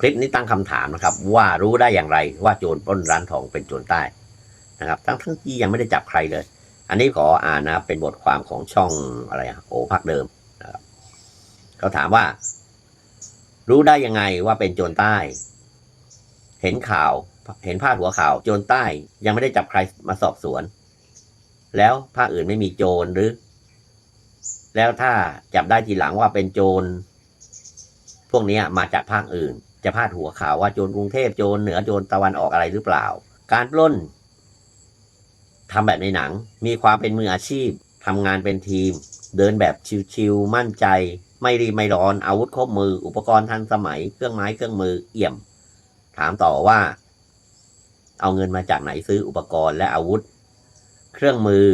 คลิปนี้ตั้งคำถามนะครับ ว่ารู้ได้อย่างไรว่าโจรปล้นร้านทองเป็นโจรใต้นะครับ ทั้งทั้งที่ยังไม่ได้จับใครเลย อันนี้ขออ่านนะเป็นบทความของช่องอะไรอะโอพักเดิมนะครับเขาถามว่า รู้ได้ยังไงว่าเป็นโจรใต้ เห็นข่าวเห็นพาดหัวข่าวโจรใต้ยังไม่ได้จับใครมาสอบสวน แล้วภาคอื่นไม่มีโจรหรือ แล้วถ้าจับได้ทีหลังว่าเป็นโจรพวกนี้มาจากภาคอื่น จะพาดหัวข่าวว่าโจรกรุงเทพโจรเหนือโจรตะวันออกอะไรหรือเปล่า การปล้นทำแบบในหนัง มีความเป็นมืออาชีพทำงานเป็นทีม เดินแบบชิวๆมั่นใจ ไม่รีไม่ร้อนอาวุธครบมือ อุปกรณ์ทันสมัย เครื่องไม้เครื่องมือเอี่ยม ถามต่อว่า เอาเงินมาจากไหนซื้ออุปกรณ์และอาวุธ เครื่องมือ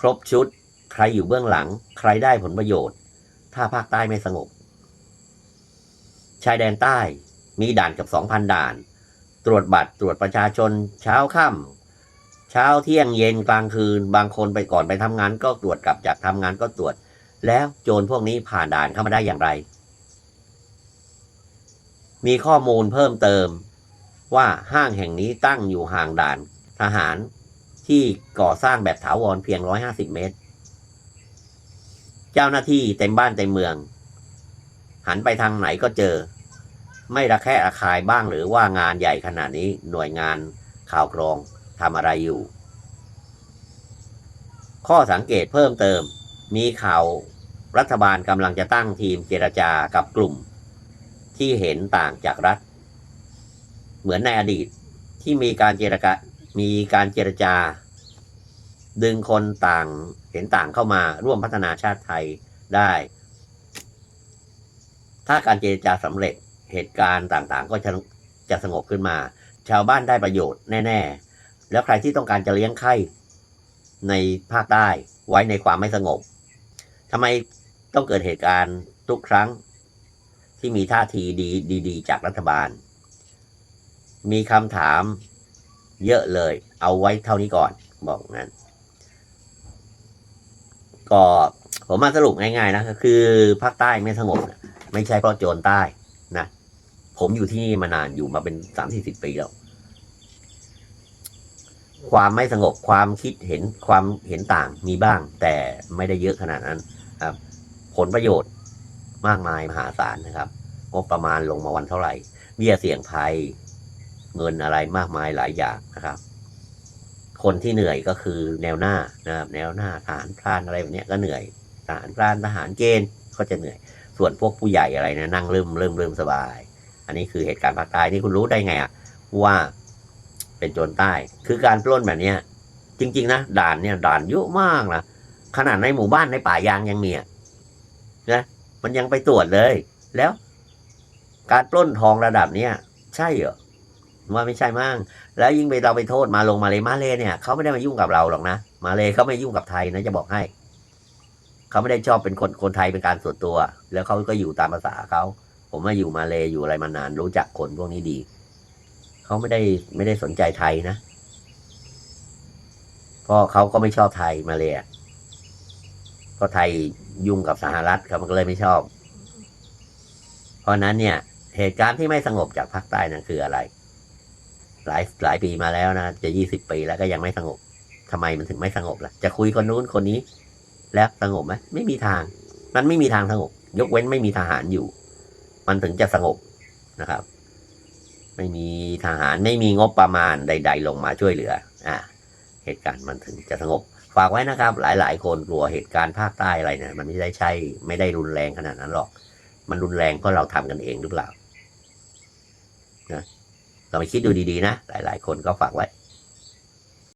ครบชุด ใครอยู่เบื้องหลัง ใครได้ผลประโยชน์ ถ้าภาคใต้ไม่สงบ ชายแดนใต้ มีด่านกับสองพันด่าน ตรวจบัตรตรวจประชาชน เช้าค่ำเช้าเที่ยงเย็นกลางคืน บางคนไปก่อนไปทำงานก็ตรวจกลับจากทำงานก็ตรวจ แล้วโจรพวกนี้ผ่านด่านเข้ามาได้อย่างไร มีข้อมูลเพิ่มเติม ว่าห้างแห่งนี้ตั้งอยู่ห่างด่านทหารที่ก่อสร้างแบบถาวรเพียง 150 เมตร เจ้าหน้าที่เต็มบ้านเต็มเมือง หันไปทางไหนก็เจอ ไม่ระแคะระคายบ้างหรือว่างานใหญ่ขนาดนี้หน่วยงานข่าวกรองทำอะไรอยู่ ข้อสังเกตเพิ่มเติม มีข่าวรัฐบาลกำลังจะตั้งทีมเจรจากับกลุ่ม ที่เห็นต่างจากรัฐ เหมือนในอดีตที่มีการเจรจามีการเจรจา ดึงคนต่างเห็นต่างเข้ามาร่วมพัฒนาชาติไทยได้ ถ้าการเจรจาสำเร็จเหตุการณ์ต่างๆ ก็จะจะสงบขึ้นมา ชาวบ้านได้ประโยชน์แน่ ๆ แล้วใครที่ต้องการจะเลี้ยงไข่ในภาคใต้ไว้ในความไม่สงบทำไมต้องเกิดเหตุการณ์ทุกครั้งที่มีท่าทีดีดีๆจากรัฐบาล มีคำถามเยอะเลย เอาไว้เท่านี้ก่อนบอกงั้น ก็ผมมาสรุปง่ายๆนะก็คือภาคใต้ไม่สงบนะ ไม่ใช่เพราะโจรใต้นะผมอยู่ที่นี่มานานอยู่มาเป็นสามสี่สิบปีแล้วความไม่สงบความคิดเห็นความเห็นต่างมีบ้าง แต่ไม่ได้เยอะขนาดนั้นครับ ผลประโยชน์มากมายมหาศาลนะครับงบประมาณลงมาวันเท่าไหร่เบี้ยเสี่ยงภัยเงินอะไรมากมายหลายอย่างนะครับ คนที่เหนื่อยก็คือแนวหน้านะครับ แนวหน้าทหารพรานอะไรแบบนี้ก็เหนื่อยทหารพรานทหารเกณฑ์ก็จะเหนื่อย ส่วนพวกผู้ใหญ่อะไรเนะนั่งเริ่มเริ่มเริ่มสบาย อันนี้คือเหตุการณ์ภาคใต้นี่คุณรู้ได้ไงอะว่าเป็นโจรใต้ คือการปล้นแบบเนี้ย จริง ๆ นะด่านเนี่ยด่านเยอะมากนะขนาดในหมู่บ้านในป่ายางยังมีอะนะมันยังไปตรวจเลย แล้ว การปล้นทองระดับเนี้ยใช่เหรอว่าไม่ใช่มั่งแล้วยิ่งไปเราไปโทษมาลงมาเลยมาเลยเนี่ยเขาไม่ได้มายุ่งกับเราหรอกนะมาเลยเขาไม่ยุ่งกับไทยนะจะบอกให้ เขาไม่ได้ชอบเป็นคนคนไทยเป็นการส่วนตัว แล้วเขาก็อยู่ตามภาษาเขา ผมมาอยู่มาเลยอยู่อะไรมานาน รู้จักคนพวกนี้ดี เขาไม่ได้ไม่ได้สนใจไทยนะเพราะเขาก็ไม่ชอบไทยมาเลยเพราะไทยยุ่งกับสหรัฐเขามันก็เลยไม่ชอบ เพราะนั้นเนี่ย เหตุการณ์ที่ไม่สงบจากภาคใต้นั่นคืออะไร หลายหลายปีมาแล้วนะจะยี่สิบปีแล้วก็ยังไม่สงบทำไมมันถึงไม่สงบล่ะ จะคุยคนนู้นคนนี้ แล้วสงบไหมไม่มีทาง มันไม่มีทางสงบ ยกเว้นไม่มีทหารอยู่ มันถึงจะสงบนะครับ ไม่มีทหารไม่มีงบประมาณใด ๆ ลงมาช่วยเหลือ อ่า เหตุการณ์มันถึงจะสงบ ฝากไว้นะครับ หลาย ๆ คนกลัวเหตุการณ์ภาคใต้อะไรเนี่ยมันไม่ได้ใช่ ไม่ได้รุนแรงขนาดนั้นหรอก มันรุนแรงเพราะเราทำกันเองหรือเปล่านะเราไปคิดดูดีๆนะหลาย ๆ คนก็ฝากไว้